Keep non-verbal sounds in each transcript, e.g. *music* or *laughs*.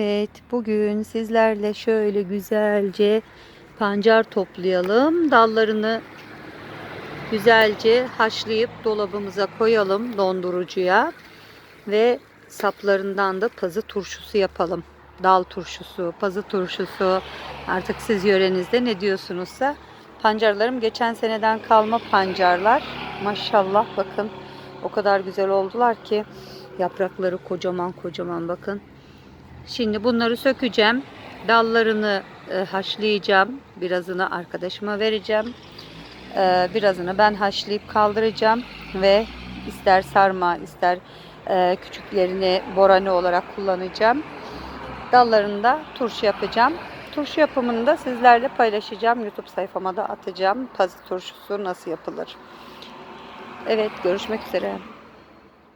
Evet, bugün sizlerle şöyle güzelce pancar toplayalım. Dallarını güzelce haşlayıp dolabımıza koyalım dondurucuya ve saplarından da pazı turşusu yapalım. Dal turşusu, pazı turşusu artık siz yörenizde ne diyorsunuzsa. Pancarlarım geçen seneden kalma pancarlar. Maşallah bakın o kadar güzel oldular ki yaprakları kocaman kocaman bakın. Şimdi bunları sökeceğim. Dallarını e, haşlayacağım. Birazını arkadaşıma vereceğim. E, birazını ben haşlayıp kaldıracağım ve ister sarma ister e, küçüklerini borani olarak kullanacağım. Dallarını da turşu yapacağım. Turşu yapımını da sizlerle paylaşacağım. YouTube sayfama da atacağım. Pazı turşusu nasıl yapılır. Evet görüşmek üzere.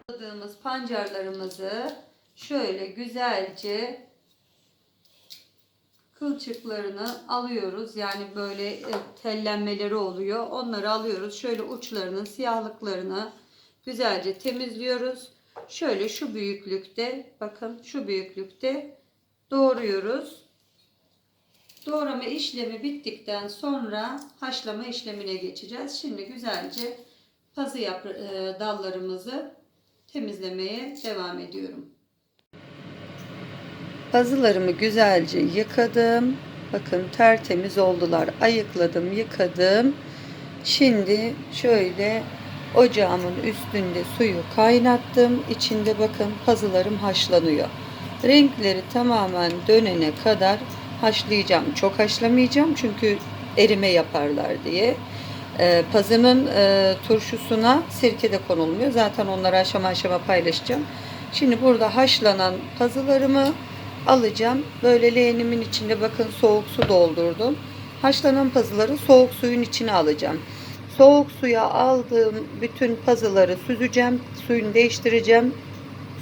Topladığımız pancarlarımızı şöyle güzelce kılçıklarını alıyoruz. Yani böyle e, tellenmeleri oluyor. Onları alıyoruz. Şöyle uçlarının siyahlıklarını güzelce temizliyoruz. Şöyle şu büyüklükte bakın şu büyüklükte doğruyoruz. Doğrama işlemi bittikten sonra haşlama işlemine geçeceğiz. Şimdi güzelce pazı yapra- e, dallarımızı temizlemeye devam ediyorum. Pazılarımı güzelce yıkadım. Bakın tertemiz oldular. Ayıkladım, yıkadım. Şimdi şöyle ocağımın üstünde suyu kaynattım. İçinde bakın pazılarım haşlanıyor. Renkleri tamamen dönene kadar haşlayacağım. Çok haşlamayacağım çünkü erime yaparlar diye. Ee, pazının e, turşusuna sirke de konulmuyor. Zaten onları aşama aşama paylaşacağım. Şimdi burada haşlanan pazılarımı alacağım. Böyle leğenimin içinde bakın soğuk su doldurdum. Haşlanan pazıları soğuk suyun içine alacağım. Soğuk suya aldığım bütün pazıları süzeceğim. Suyunu değiştireceğim.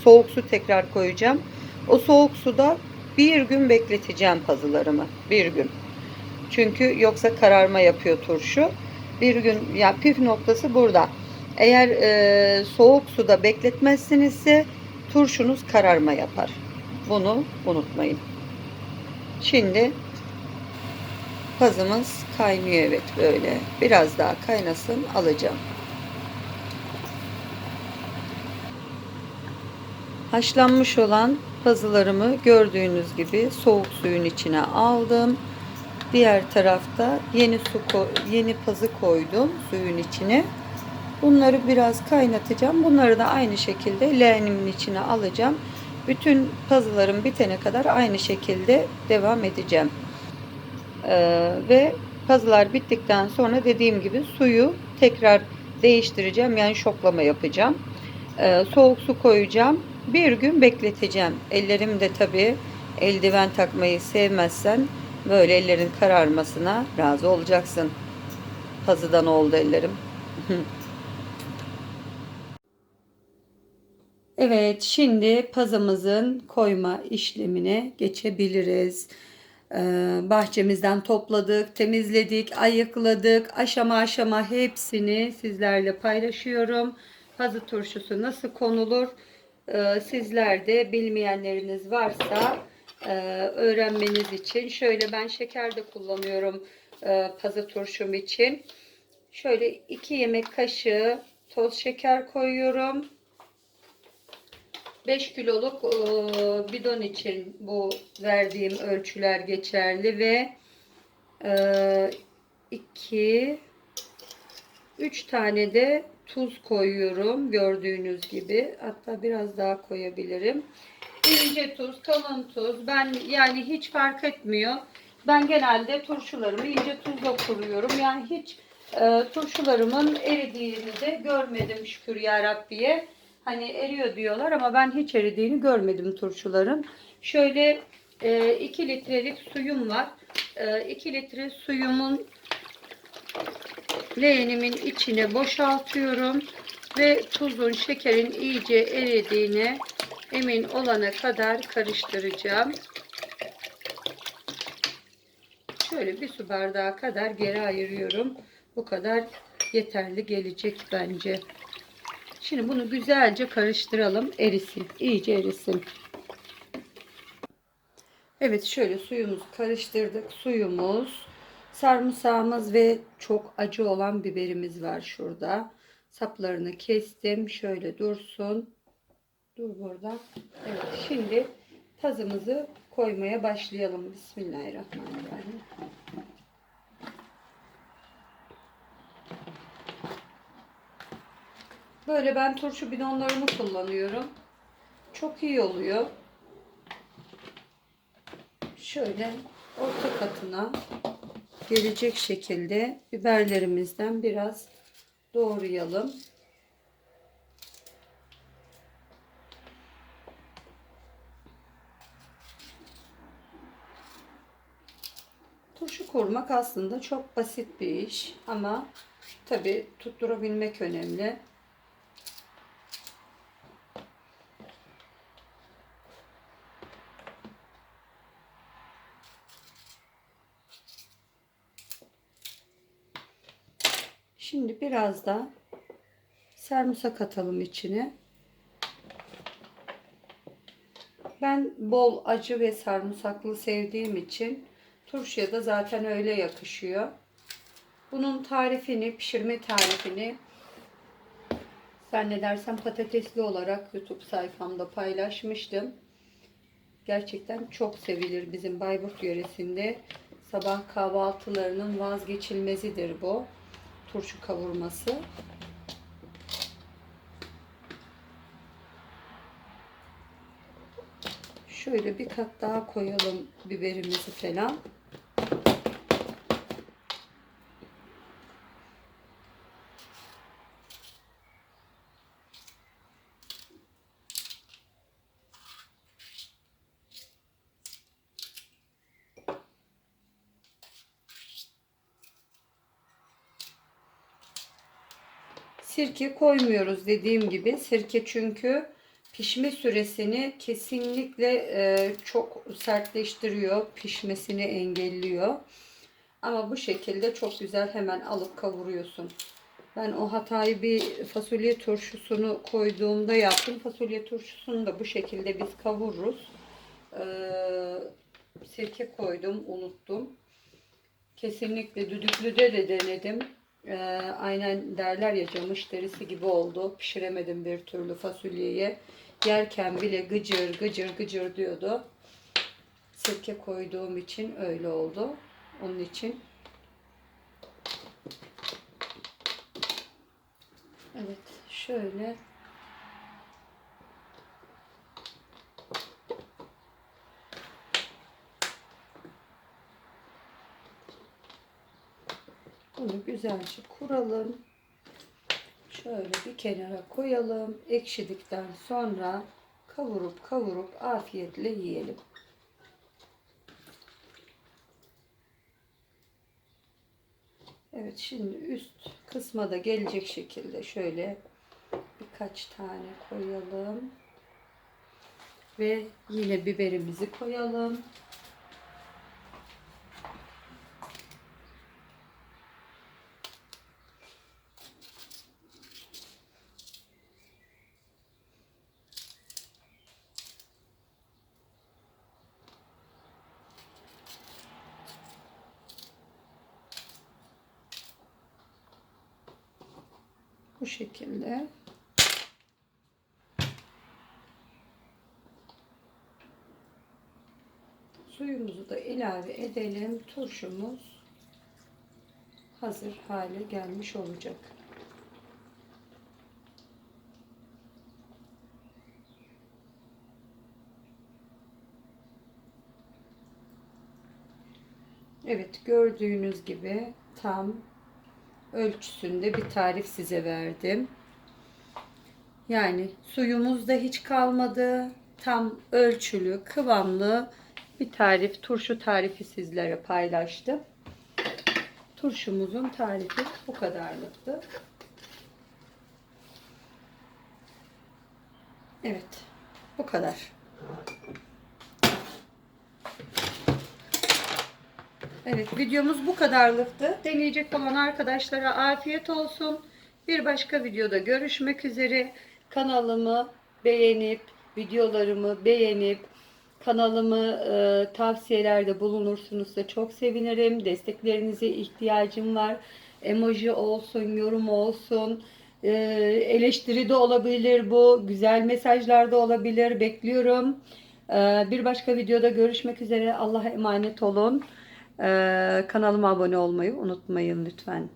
Soğuk su tekrar koyacağım. O soğuk suda bir gün bekleteceğim pazılarımı. Bir gün. Çünkü yoksa kararma yapıyor turşu. Bir gün ya püf noktası burada. Eğer e, soğuk suda bekletmezsinizse turşunuz kararma yapar. Bunu unutmayın. Şimdi pazımız kaynıyor evet böyle. Biraz daha kaynasın alacağım. Haşlanmış olan pazılarımı gördüğünüz gibi soğuk suyun içine aldım. Diğer tarafta yeni su yeni pazı koydum suyun içine. Bunları biraz kaynatacağım. Bunları da aynı şekilde leğenimin içine alacağım. Bütün pazılarım bitene kadar aynı şekilde devam edeceğim. Ee, ve pazılar bittikten sonra dediğim gibi suyu tekrar değiştireceğim. Yani şoklama yapacağım. Ee, soğuk su koyacağım. Bir gün bekleteceğim. Ellerim de tabii eldiven takmayı sevmezsen böyle ellerin kararmasına razı olacaksın. Pazıdan oldu ellerim. *laughs* Evet, şimdi pazımızın koyma işlemine geçebiliriz. Ee, bahçemizden topladık, temizledik, ayıkladık. Aşama aşama hepsini sizlerle paylaşıyorum. Pazı turşusu nasıl konulur? Ee, sizler bilmeyenleriniz varsa e, öğrenmeniz için. Şöyle ben şeker de kullanıyorum e, pazı turşum için. Şöyle 2 yemek kaşığı toz şeker koyuyorum. 5 kiloluk e, bidon için bu verdiğim ölçüler geçerli ve 2 3 tane de tuz koyuyorum gördüğünüz gibi. Hatta biraz daha koyabilirim. İnce tuz kalın tuz. Ben yani hiç fark etmiyor. Ben genelde turşularımı ince tuzla kuruyorum. Yani hiç e, turşularımın eridiğini de görmedim şükür ya Rabbiye Hani eriyor diyorlar ama ben hiç eridiğini görmedim turşuların. Şöyle 2 litrelik suyum var. 2 litre suyumun leğenimin içine boşaltıyorum. Ve tuzun, şekerin iyice eridiğine emin olana kadar karıştıracağım. Şöyle bir su bardağı kadar geri ayırıyorum. Bu kadar yeterli gelecek bence. Şimdi bunu güzelce karıştıralım. Erisin. iyice erisin. Evet şöyle suyumuzu karıştırdık. Suyumuz, sarımsağımız ve çok acı olan biberimiz var şurada. Saplarını kestim. Şöyle dursun. Dur burada. Evet şimdi tazımızı koymaya başlayalım. Bismillahirrahmanirrahim. Böyle ben turşu bidonlarımı kullanıyorum. Çok iyi oluyor. Şöyle orta katına gelecek şekilde biberlerimizden biraz doğrayalım. Turşu kurmak aslında çok basit bir iş ama tabi tutturabilmek önemli. Şimdi biraz da sarımsak atalım içine. Ben bol acı ve sarımsaklı sevdiğim için turşuya da zaten öyle yakışıyor. Bunun tarifini, pişirme tarifini zannedersem patatesli olarak YouTube sayfamda paylaşmıştım. Gerçekten çok sevilir bizim Bayburt yöresinde. Sabah kahvaltılarının vazgeçilmezidir bu turşu kavurması. Şöyle bir kat daha koyalım biberimizi falan. Sirke koymuyoruz dediğim gibi. Sirke çünkü pişme süresini kesinlikle e, çok sertleştiriyor. Pişmesini engelliyor. Ama bu şekilde çok güzel hemen alıp kavuruyorsun. Ben o hatayı bir fasulye turşusunu koyduğumda yaptım. Fasulye turşusunu da bu şekilde biz kavururuz. Ee, sirke koydum, unuttum. Kesinlikle düdüklüde de denedim. Ee, aynen derler ya camış derisi gibi oldu. Pişiremedim bir türlü fasulyeyi. Yerken bile gıcır gıcır gıcır diyordu. Sirke koyduğum için öyle oldu. Onun için. Evet şöyle Bunu güzelce kuralım. Şöyle bir kenara koyalım. Ekşidikten sonra kavurup kavurup afiyetle yiyelim. Evet şimdi üst kısma da gelecek şekilde şöyle birkaç tane koyalım. Ve yine biberimizi koyalım. Bu şekilde. Suyumuzu da ilave edelim. Turşumuz hazır hale gelmiş olacak. Evet gördüğünüz gibi tam ölçüsünde bir tarif size verdim. Yani suyumuz da hiç kalmadı. Tam ölçülü, kıvamlı bir tarif, turşu tarifi sizlere paylaştım. Turşumuzun tarifi bu kadarlıktı. Evet, bu kadar. Evet videomuz bu kadarlıktı. Deneyecek olan arkadaşlara afiyet olsun. Bir başka videoda görüşmek üzere. Kanalımı beğenip, videolarımı beğenip, Kanalımı e, tavsiyelerde bulunursunuz da çok sevinirim. Desteklerinize ihtiyacım var. Emoji olsun, yorum olsun, e, eleştiri de olabilir bu, güzel mesajlar da olabilir. Bekliyorum. E, bir başka videoda görüşmek üzere. Allah'a emanet olun. Kanalıma abone olmayı unutmayın lütfen.